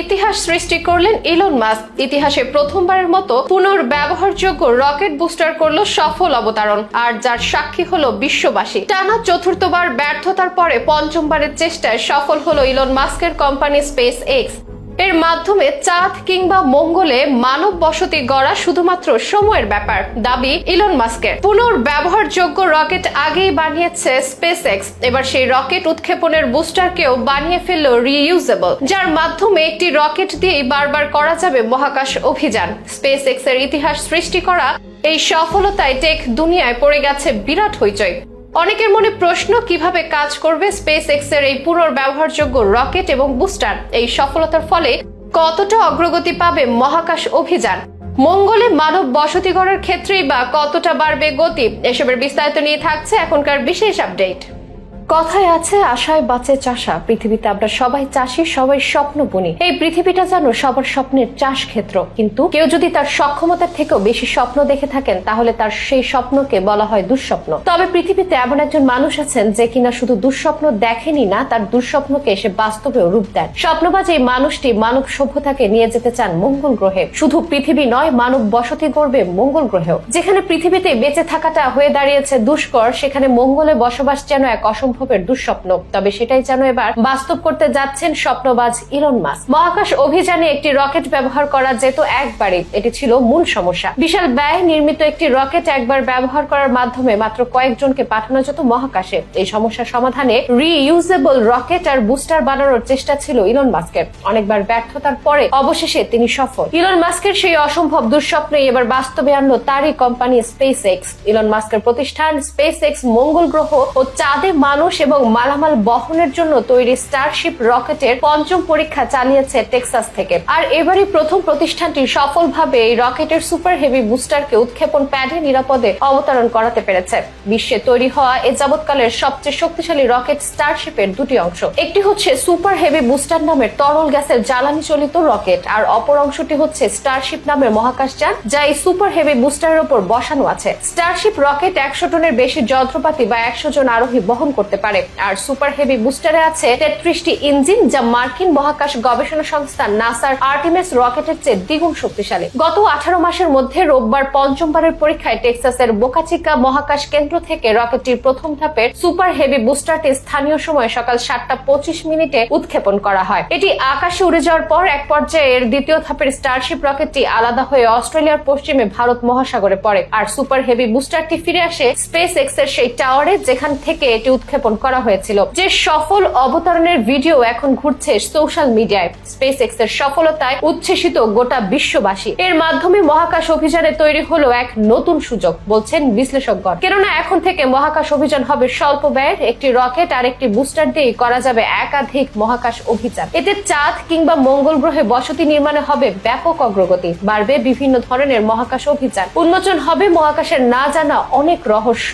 ইতিহাস সৃষ্টি করলেন ইলন মাস্ক। ইতিহাসে প্রথমবারের মতো পুনর্ব্যবহারযোগ্য রকেট বুস্টার করল সফল অবতারণ, আর যার সাক্ষী হলো বিশ্ববাসী। টানা চতুর্থবার ব্যর্থতার পরে পঞ্চমবারের চেষ্টায় সফল হলো ইলন মাস্কের কোম্পানি স্পেস এক্স এর মাধ্যমে চাঁদ কিংবা মঙ্গলে মানব বসতি গড়া শুধুমাত্র সময়ের ব্যাপার, দাবি ইলন মাস্কের। পুনর্ব্যবহারযোগ্য রকেট আগেই বানিয়েছে স্পেস এক্স এবার সেই রকেট উৎক্ষেপণের বুস্টারকেও বানিয়ে ফেলল রিইউজেবল যার মাধ্যমে একটি রকেট দিয়েই বারবার করা যাবে মহাকাশ অভিযান। স্পেস এক্সের ইতিহাস সৃষ্টি করা এই সফলতায় টেক দুনিয়ায় পড়ে গেছে বিরাট হইচই। অনেকের মনে প্রশ্ন, কীভাবে কাজ করবে স্পেস এক্সের এই পুনর্ব্যবহারযোগ্য রকেট এবং বুস্টার? এই সফলতার ফলে কতটা অগ্রগতি পাবে মহাকাশ অভিযান? মঙ্গলে মানব বসতি গড়ার ক্ষেত্রেই বা কতটা বাড়বে গতি? এসবের বিস্তারিত নিয়ে থাকছে এখনকার বিশেষ আপডেট। কথায় আছে, আশায় বাঁচে চাষা। পৃথিবীতে আমরা সবাই চাষি, সবাই স্বপ্ন বুনি এই পৃথিবীটা যেন সবার স্বপ্নের চাষ ক্ষেত্র। কিন্তু কেউ যদি তার সক্ষমতার থেকেও বেশি স্বপ্ন দেখে থাকেন, তাহলে তার সেই স্বপ্নকে বলা হয় দুঃস্বপ্ন। তবে পৃথিবীতে এমন একজন মানুষ আছেন, যে কিনা শুধু দুঃস্বপ্ন দেখেনি না, তার দুঃস্বপ্নকে এসে বাস্তবেও রূপ দেন। স্বপ্নবাজ এই মানুষটি মানব সভ্যতাকে নিয়ে যেতে চান মঙ্গল গ্রহে, শুধু পৃথিবী নয়, মানব বসতি করবে মঙ্গল গ্রহেও। যেখানে পৃথিবীতে বেঁচে থাকাটা হয়ে দাঁড়িয়েছে দুষ্কর, সেখানে মঙ্গলে বসবাস যেন এক অসম্ভবের দুঃস্বপ্ন। তবে সেটাই যেন এবার বাস্তব করতে যাচ্ছেন স্বপ্নবাজ ইলন মাস মহাকাশ অভিযানে একটি রকেট ব্যবহার করা যেত একবারই। এটি ছিল মূল সমস্যা। বিশাল ব্যয় নির্মিত একটি রকেট একবার ব্যবহার করার মাধ্যমে মাত্র কয়েকজনকে পাঠানো যেত মহাকাশে। এই সমস্যার সমাধানে রিইউজেবল রকেট আর বুস্টার বানানোর চেষ্টা ছিল ইলন মাস্কের। অনেকবার ব্যর্থতার পরে অবশেষে তিনি সফল। ইলন মাস্কের সেই অসম্ভব দুঃস্বপ্নে এবার বাস্তবে আনলো তারই কোম্পানি স্পেস এক্স ইলন মাস্কের প্রতিষ্ঠান স্পেস এক্স মঙ্গল গ্রহ ও চাঁদে মানুষ এবং মালামাল বহনের জন্য তৈরি স্টারশিপ রকেটের পঞ্চম পরীক্ষা চালিয়েছে টেক্সাস থেকে। আর এবারই প্রথম প্রতিষ্ঠানটি সফলভাবে এই রকেটের সুপার হেভি বুস্টারকে উৎক্ষেপণ প্যাডে নিরাপদে অবতরণ করাতে পেরেছে। বিশ্বে তৈরি হওয়া এ যাবৎকালের সবচেয়ে শক্তিশালী রকেট স্টারশিপের দুটি অংশ। একটি হচ্ছে সুপার হেভি বুস্টার নামের তরল গ্যাসের জ্বালানি চলিত রকেট, আর অপর অংশটি হচ্ছে স্টারশিপ নামের মহাকাশযান, যা এই সুপার হেভি বুস্টারের উপর বসানো আছে। স্টারশিপ রকেট একশো টনের বেশি যন্ত্রপাতি বা একশো জন আরোহী বহন করতে পারে। আর সুপার হেভি বুস্টারে আছে তেত্রিশটি ইঞ্জিন যা মার্কিন মহাকাশ গবেষণা সংস্থা নাসার আর্টিমেস রকেটের চেয়ে দ্বিগুণ শক্তিশালী। গত আঠারো মাসের মধ্যে রোববার পঞ্চমবারের পরীক্ষায় টেক্সাসের বোকাচিকা মহাকাশ কেন্দ্র থেকে রকেটটির প্রথম ধাপের সুপার হেভি বুস্টারটি স্থানীয় সময় সকাল সাতটা পঁচিশ মিনিটে উৎক্ষেপণ করা হয়। এটি আকাশে উড়ে যাওয়ার পর এক পর্যায়ে এর দ্বিতীয় ধাপের স্টারশিপ রকেটটি আলাদা হয়ে অস্ট্রেলিয়ার পশ্চিমে ভারত মহাসাগরে পড়ে। আর সুপার হেভি বুস্টারটি ফিরে আসে স্পেস এক্সের সেই টাওয়ারে যেখান থেকে এটি উৎক্ষেপণ করা হয়েছিল, যে সফল অবতরণের ভিডিও এখন ঘুরছে সোশ্যাল মিডিয়ায়। স্পেস এক্সের সফলতায় উচ্ছ্বসিত গোটা বিশ্ববাসী। এর মাধ্যমে মহাকাশ অভিযানে তৈরি হলো এক নতুন সুযোগ, বলছেন বিশ্লেষকগণ। কেননা এখন থেকে মহাকাশ অভিযান হবে স্বল্প ব্যয়ের, একটি রকেট আর একটি বুস্টার দিয়ে করা যাবে একাধিক মহাকাশ অভিযান। এতে চাঁদ কিংবা মঙ্গল গ্রহে বসতি নির্মাণে হবে ব্যাপক অগ্রগতি, বাড়বে বিভিন্ন ধরনের মহাকাশ অভিযান। উন্মোচন হবে মহাকাশের না জানা অনেক রহস্য।